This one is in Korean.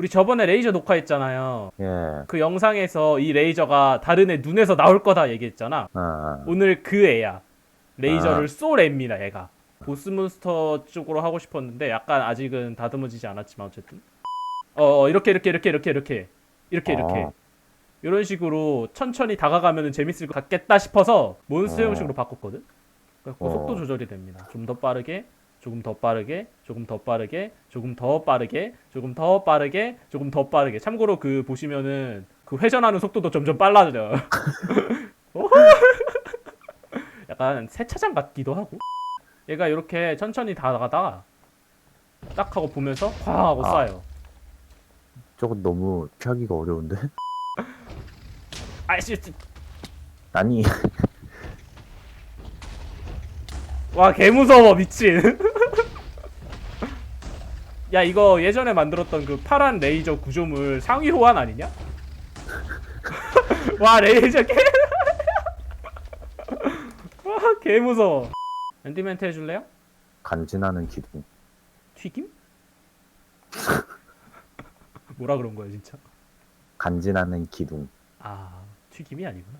우리 저번에 레이저 녹화했잖아요. 예. 그 영상에서 이 레이저가 다른 애 눈에서 나올 거다 얘기했잖아. 아, 오늘 그 애야. 레이저를 아. 쏠 애입니다, 얘가. 보스몬스터 쪽으로 하고 싶었는데 약간 아직은 다듬어지지 않았지만 어쨌든. 어, 어, 이렇게 이렇게 이렇게 이렇게 이렇게 이렇게 이렇게 어. 이런 식으로 천천히 다가가면 재밌을 것 같겠다 싶어서 몬스터 어. 형식으로 바꿨거든. 그래서 어. 속도 조절이 됩니다. 좀 더 빠르게, 조금 더 빠르게, 조금 더 빠르게, 조금 더 빠르게, 조금 더 빠르게, 조금 더 빠르게. 참고로 그 보시면은 그 회전하는 속도도 점점 빨라져요. 약간 세차장 같기도 하고. 얘가 이렇게 천천히 다가다가 딱 하고 보면서 쾅 하고 아. 쏴요. 저건 너무 피하기가 어려운데? 아이씨, 아니, 와, 개 무서워, 미친. 야, 이거 예전에 만들었던 그 파란 레이저 구조물 상위 호환 아니냐? 와, 레이저 개. 와, 개 무서워. 앤디멘트 해줄래요? 간지나는 기둥. 튀김? 뭐라 그런 거야, 진짜? 간지나는 기둥. 아, 튀김이 아니구나.